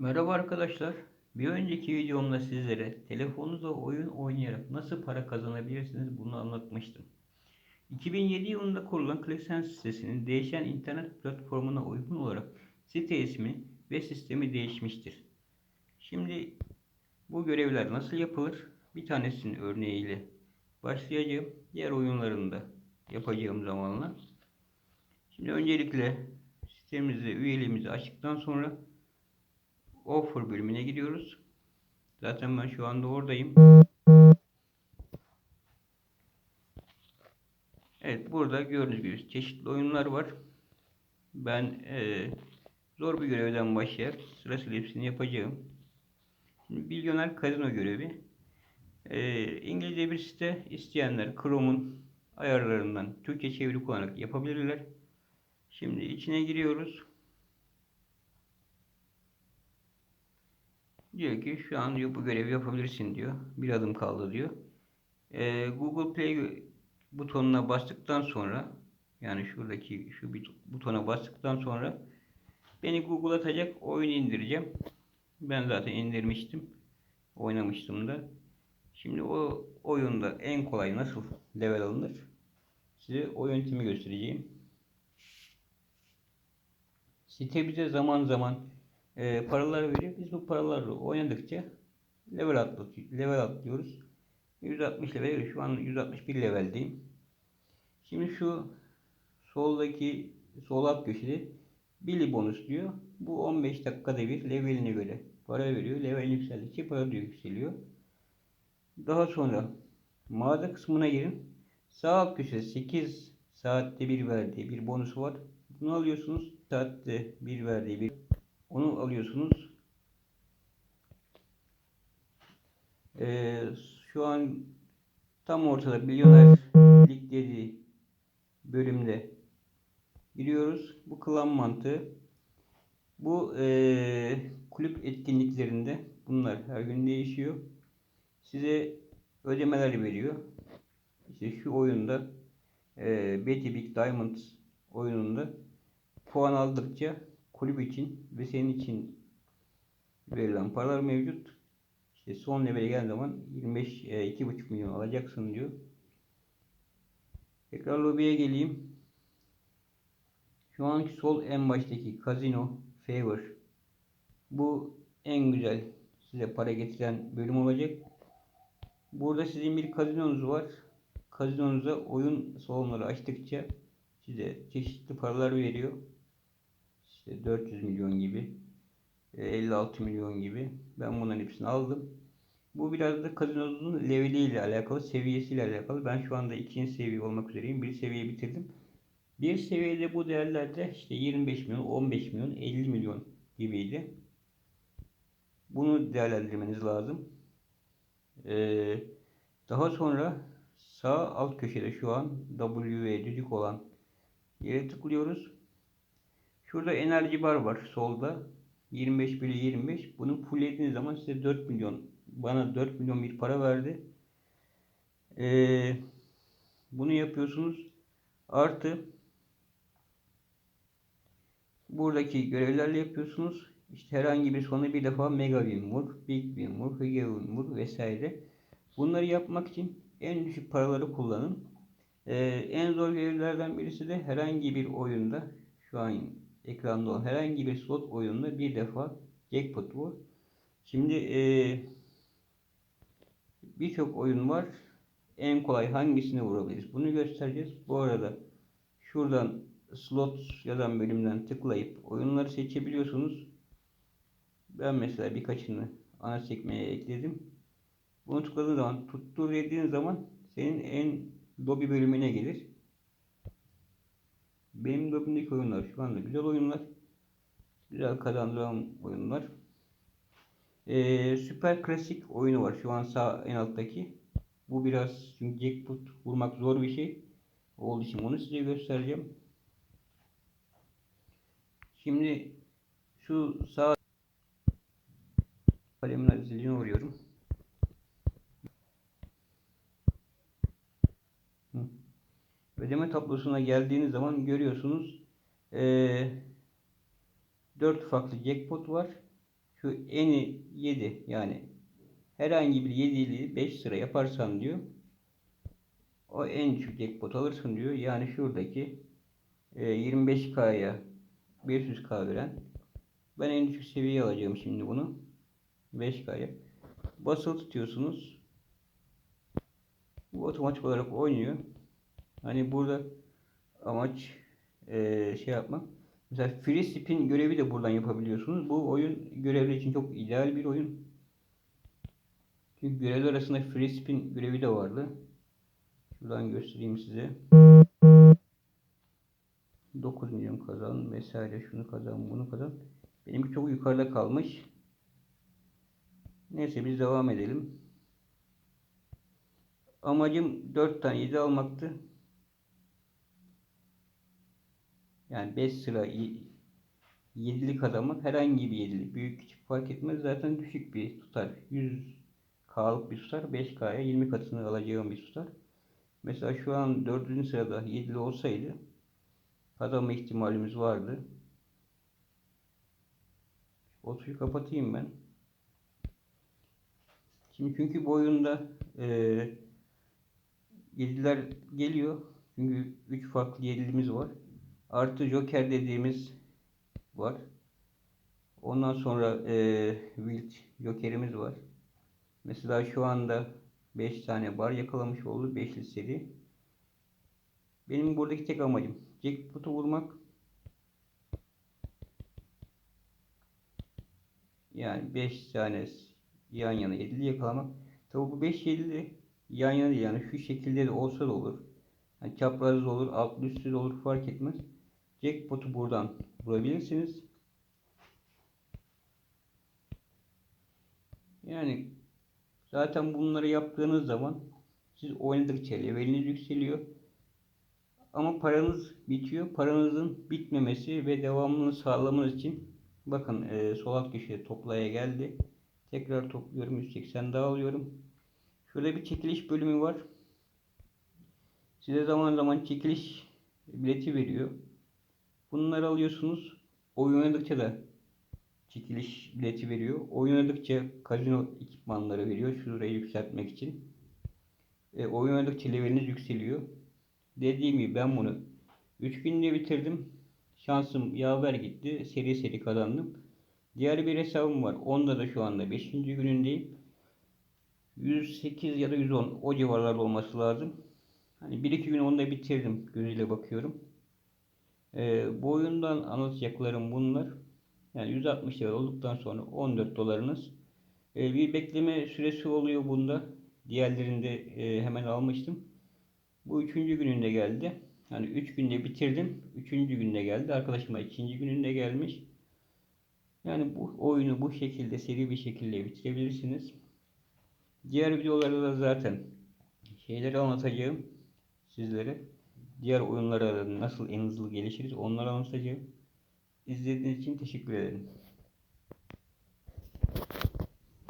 Merhaba arkadaşlar. Bir önceki videomda sizlere telefonunuzda oyun oynayarak nasıl para kazanabilirsiniz bunu anlatmıştım. 2007 yılında kurulan ClickSense sitesinin değişen internet platformuna uygun olarak site ismi ve sistemi değişmiştir. Şimdi bu görevler nasıl yapılır? Bir tanesinin örneğiyle başlayacağım. Diğer oyunlarında yapacağım zamanla. Şimdi öncelikle sitemizi, üyeliğimizi açtıktan sonra Offer bölümüne gidiyoruz. Zaten ben şu anda oradayım. Evet burada gördüğünüz gibi çeşitli oyunlar var. Ben eee, zor bir görevden başlayarak sırasıyla hepsini yapacağım. Şimdi Milyoner Kazino görevi. Eee, İngilizce bir site isteyenler Chrome'un ayarlarından Türkçe çeviri kullanarak yapabilirler. Şimdi içine giriyoruz. Diyor ki şu an diyor bu görevi yapabilirsin diyor. Bir adım kaldı diyor. Ee, Google Play butonuna bastıktan sonra yani şuradaki şu bir butona bastıktan sonra beni Google atacak oyunu indireceğim. Ben zaten indirmiştim. Oynamıştım da. Şimdi o oyunda en kolay nasıl level alınır? Size o yöntemi göstereceğim. Site bize zaman zaman e, paralar veriyor. Biz bu paralarla oynadıkça level atlatıyor, level atlıyoruz. 160 level, şu an 161 leveldeyim. Şimdi şu soldaki sol alt köşede Billy bonus diyor. Bu 15 dakikada bir leveline göre para veriyor. Level yükseldikçe para da yükseliyor. Daha sonra mağaza kısmına girin. Sağ alt köşede 8 saatte bir verdiği bir bonus var. Bunu alıyorsunuz. Saatte bir verdiği bir onu alıyorsunuz. Ee, şu an tam ortada milyoner lig dediği bölümde giriyoruz. Bu klan mantığı. Bu ee, kulüp etkinliklerinde bunlar her gün değişiyor. Size ödemeler veriyor. İşte şu oyunda ee, Betty Big Diamonds oyununda puan aldıkça kulüp için ve senin için verilen paralar mevcut. İşte son levele geldiği zaman 25 e, 2,5 milyon alacaksın diyor. Tekrar lobiye geleyim. Şu anki sol en baştaki Casino Favor. Bu en güzel size para getiren bölüm olacak. Burada sizin bir kazinonuz var. Kazinonuza oyun salonları açtıkça size çeşitli paralar veriyor işte 400 milyon gibi 56 milyon gibi ben bunların hepsini aldım. Bu biraz da kazinonun leveliyle alakalı, seviyesiyle alakalı. Ben şu anda ikinci seviye olmak üzereyim. Bir seviye bitirdim. Bir seviyede bu değerlerde işte 25 milyon, 15 milyon, 50 milyon gibiydi. Bunu değerlendirmeniz lazım. Ee, daha sonra sağ alt köşede şu an W düdük olan yere tıklıyoruz. Şurada enerji bar var solda. 25 bölü 25. Bunu fulllediğiniz zaman size 4 milyon bana 4 milyon bir para verdi. Ee, bunu yapıyorsunuz. Artı buradaki görevlerle yapıyorsunuz. İşte herhangi bir sonu bir defa mega win vur, big win vur, hige win vur vesaire. Bunları yapmak için en düşük paraları kullanın. Ee, en zor görevlerden birisi de herhangi bir oyunda şu an ekranda olan herhangi bir slot oyununda bir defa jackpot vur. Şimdi e, birçok oyun var. En kolay hangisini vurabiliriz? Bunu göstereceğiz. Bu arada şuradan slot yazan bölümden tıklayıp oyunları seçebiliyorsunuz. Ben mesela birkaçını ana sekmeye ekledim. Bunu tıkladığın zaman tuttur dediğin zaman senin en lobby bölümüne gelir. Benim lobimdeki oyunlar şu anda güzel oyunlar. Güzel kazandıran oyunlar. Ee, süper klasik oyunu var şu an sağ en alttaki. Bu biraz çünkü jackpot vurmak zor bir şey. Olduğu için onu size göstereceğim. Şimdi şu sağ kalemin ziline vuruyorum. Tablosuna geldiğiniz zaman görüyorsunuz. Ee, 4 farklı jackpot var. Şu eni 7 yani herhangi bir 7'li 5 sıra yaparsan diyor o en düşük jackpot alırsın diyor. Yani şuradaki e, 25K'ya 500K veren ben en düşük seviyeye alacağım şimdi bunu 5K'ya basılı tutuyorsunuz bu otomatik olarak oynuyor hani burada amaç e, şey yapmak mesela free spin görevi de buradan yapabiliyorsunuz bu oyun görevler için çok ideal bir oyun çünkü görevler arasında free spin görevi de vardı Şuradan göstereyim size. 9 milyon kazan vesaire şunu kazan bunu kazan. Benimki çok yukarıda kalmış. Neyse biz devam edelim. Amacım 4 tane 7 almaktı. Yani 5 sıra 7'lik kazanmak herhangi bir 7'lik. Büyük küçük fark etmez. Zaten düşük bir tutar. 100 K'lık bir tutar. 5K'ya 20 katını alacağım bir tutar. Mesela şu an 4. sırada 7'li olsaydı kazanma ihtimalimiz vardı. Otuyu kapatayım ben. Şimdi çünkü bu oyunda e, 7'ler geliyor. Çünkü 3 farklı 7'limiz var. Artı Joker dediğimiz var. Ondan sonra e, Wild Joker'imiz var. Mesela şu anda 5 tane bar yakalamış oldu. 5'li seri. Benim buradaki tek amacım jackpot'u vurmak. Yani 5 tane yan yana 7'li yakalamak. Tabi bu 5 7'li yan yana. Yani şu şekilde de olsa da olur. Yani çapraz da olur, altlı üstü de olur fark etmez. Jackpot'u buradan vurabilirsiniz. Yani Zaten bunları yaptığınız zaman siz oynadıkça leveliniz yükseliyor. Ama paranız bitiyor. Paranızın bitmemesi ve devamını sağlamanız için bakın e, sol alt toplaya geldi. Tekrar topluyorum. 180 daha alıyorum. Şöyle bir çekiliş bölümü var. Size zaman zaman çekiliş bileti veriyor. Bunları alıyorsunuz. Oyun oynadıkça da çekiliş bileti veriyor. Oynadıkça kazino ekipmanları veriyor. Şurayı yükseltmek için. E, oynadıkça leveliniz yükseliyor. Dediğim gibi ben bunu 3 günde bitirdim. Şansım yaver gitti. Seri seri kazandım. Diğer bir hesabım var. Onda da şu anda 5. günündeyim. 108 ya da 110 o civarlarda olması lazım. Hani 1-2 gün onda bitirdim gözüyle bakıyorum. Ee, bu oyundan anlatacaklarım bunlar. Yani 160 lira olduktan sonra 14 dolarınız. E, bir bekleme süresi oluyor bunda. Diğerlerinde e, hemen almıştım. Bu üçüncü gününde geldi. Yani üç günde bitirdim. Üçüncü günde geldi. Arkadaşıma ikinci gününde gelmiş. Yani bu oyunu bu şekilde seri bir şekilde bitirebilirsiniz. Diğer videolarda da zaten şeyleri anlatacağım sizlere. Diğer oyunlara nasıl en hızlı gelişiriz onları anlatacağım. İzlediğiniz için teşekkür ederim.